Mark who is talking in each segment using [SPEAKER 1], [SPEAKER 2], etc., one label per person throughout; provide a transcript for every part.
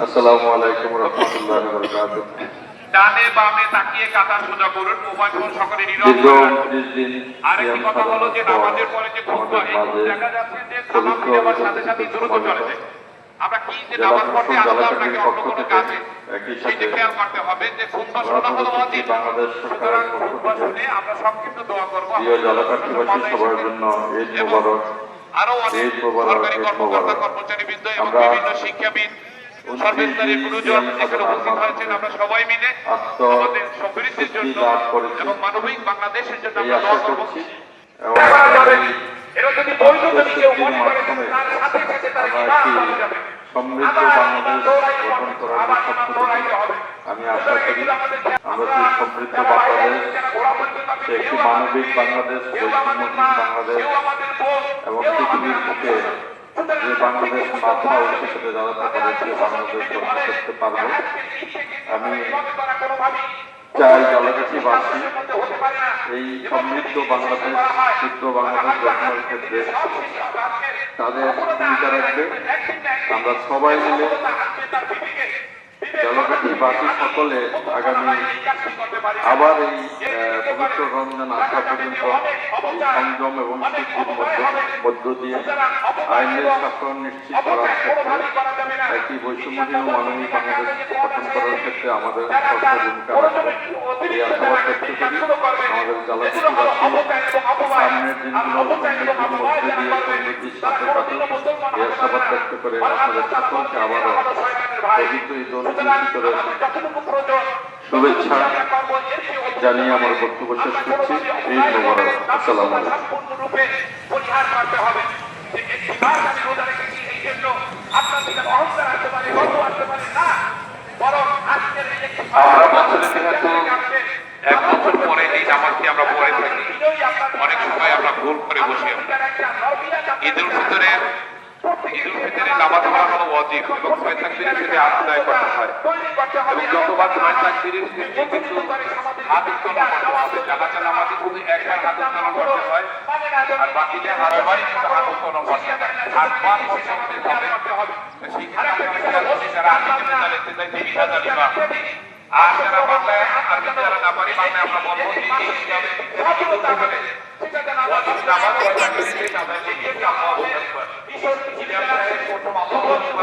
[SPEAKER 1] আসসালামু আলাইকুম রহমতুল্লাহ
[SPEAKER 2] ডানে বামে তাকিয়ে কাতা সোজা করুন মোবাইল ফোন সকলে নীরব
[SPEAKER 1] দিন
[SPEAKER 2] আরেকটি কথা হলো যে নামাজের পরে যে খুতবা এই দেখা যাচ্ছে যে সালাম দেওয়ার সাথে সাথে দ্রুত চলে যায়। আমরা কি যে নামাজ পড়তে আসলাম নাকি অন্য কোনো কাজে? সেইটা খেয়াল করতে হবে যে খুতবা শোনা হলো অজিব
[SPEAKER 1] বাংলাদেশ সরকারের
[SPEAKER 2] খুতবা শুনে আমরা সংক্ষিপ্ত দোয়া করব।
[SPEAKER 1] প্রিয় জলকাঠিবাসী সবার জন্য ঈদ মোবারক।
[SPEAKER 2] আরও অনেক সরকারি কর্মকর্তা
[SPEAKER 1] মোবারক।
[SPEAKER 2] কর্মচারীবৃন্দ এবং বিভিন্ন শিক্ষাবিদ সর্বস্তরের গুরুজন এখানে উপস্থিত হয়েছেন আমরা সবাই মিলে আমাদের সমৃদ্ধির জন্য। এবং মানবিক বাংলাদেশের জন্য আমরা দোয়া করব
[SPEAKER 1] করছি
[SPEAKER 2] করা যাবে।
[SPEAKER 1] এবং
[SPEAKER 2] এটা যদি বৈধ যদি কেউ মনে করে তার সাথে সাথে তার ইমান
[SPEAKER 1] একটি
[SPEAKER 2] যাবে।
[SPEAKER 1] সমৃদ্ধ বাংলাদেশ গঠন করার
[SPEAKER 2] আবার
[SPEAKER 1] পক্ষ
[SPEAKER 2] দৌড়াইতে
[SPEAKER 1] থেকে
[SPEAKER 2] হবে।
[SPEAKER 1] আমি আশা করি সমৃদ্ধ বাংলাদেশ, সে একটি মানবিক বাংলাদেশ, বৈষম্যহীন বাংলাদেশ এবং পৃথিবীর বুকে যে বাংলাদেশ মাথা উঠে সেটা দাঁড়াতে পারে বাংলাদেশ করতে পারব। আমি চাই জলকাঠিবাসী এই সমৃদ্ধ বাংলাদেশ, শুদ্ধ বাংলাদেশ গঠনের ক্ষেত্রে তাদের ভূমিকা রাখবে। আমরা সবাই মিলে জলকাঠিবাসী সকলে আগামী আবার এই পবিত্র রমজান আসা পর্যন্ত সংযম এবং মধ্য দিয়ে আইনের শাসন নিশ্চিত করার ক্ষেত্রে একটি বৈষম্যহীন মানবিক বাংলাদেশ গঠন করার ক্ষেত্রে আমাদের ভূমিকা রাখবে এই আশাবাদ ব্যক্ত করি। আমাদের জলকাঠিবাসী সামনের দিনগুলো মধ্যে দিয়ে সাথে কাটুক এই আশাবাদ ব্যক্ত করে আপনাদের সকলকে আবারও শুভেচ্ছা জানিয়ে আমার বক্তব্য শেষ করছি। এই আসসালামু আলাইকুম।
[SPEAKER 2] সম্পূর্ণরূপে পরিহার করতে হবে যে একটি মাস আমি রোজা রেখেছি এই জন্য আপনার দিকে অহংকার আসতে পারে গর্ব আসতে পারে না বরং আজকের এই একটি মাস
[SPEAKER 3] আমরা বছরে যেহেতু এক বছর পরে এই নামাজটি আমরা পড়ে থাকি অনেক সময় আমরা ভুল করে বসি আমরা ঈদ উল ফিতরের ঈদ উল ফিতরের নামাজ এবং ছয় তাকবীরের সাথে আদায় করতে হয়। এবং যতবার ছয় তাকবীরের শেষে কিন্তু হাত উত্তোলন করতে হবে। জানাজা নামাজে শুধু একবার হাত উত্তোলন করতে হয়, আর বাকিটা হাতবারই কিন্তু হাত উত্তোলন করতে হয়। করতে হবে। আর্মি বিদ্যালয় থেকে বিশ হাজার আর যারা বাংলায় আরবি যারা না পারি, বাংলায় আমরা বলব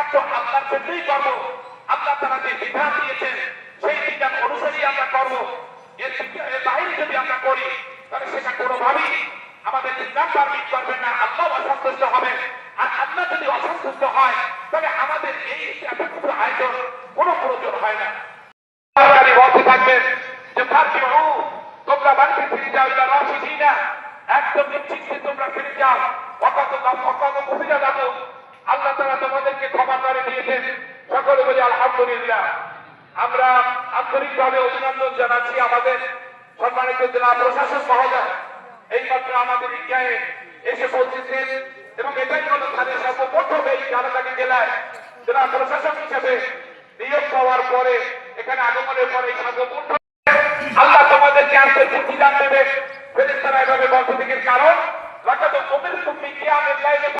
[SPEAKER 2] একমাত্র আল্লাহর জন্যই করব আল্লাহ তারা যে বিধান দিয়েছেন, সেই বিধান অনুসারেই আমরা করব এর বাইরে যদি আমরা করি, তাহলে সেটা কোনোভাবেই আমাদের ইসলাম পারমিট করবে না আল্লাহ অসন্তুষ্ট হবে। আর আল্লাহ যদি অসন্তুষ্ট হয়, তাহলে আমাদের এই এত কিছু আয়োজন, কোনো প্রয়োজন হয় না। সরকারি বলতে থাকবেন যে ফার্কিউ তোমরা বাড়িতে ফিরে যাও, এটা রসিসি না। একদম নিশ্চিন্তে তোমরা ফিরে যাও। অকত অকত মহিলা যাব তারা তোমাদেরকে ক্ষমা করে দিয়েছেন সকলে বলি, আলহামদুলিল্লাহ। আমরা আন্তরিকভাবে অভিনন্দন জানাচ্ছি আমাদের সম্মানিত জেলা প্রশাসক মহোদয়। এই মাত্র আমাদের ইন্ডিয়ায় এসে পৌঁছেছেন এবং এটাই হলো তাদের সর্বপ্রথম এই ঝালকাঠি জেলায় জেলা প্রশাসক হিসেবে নিয়োগ পাওয়ার পরে, এখানে আগমনের পরে এই সর্বপ্রথম আল্লাহ তোমাদেরকে আনতে প্রতিদান দেবে। ফেরেস্তারা এভাবে বলতে থেকে কারণ, লাকাদ উমিরতুম বিকিয়ামিল লাইলি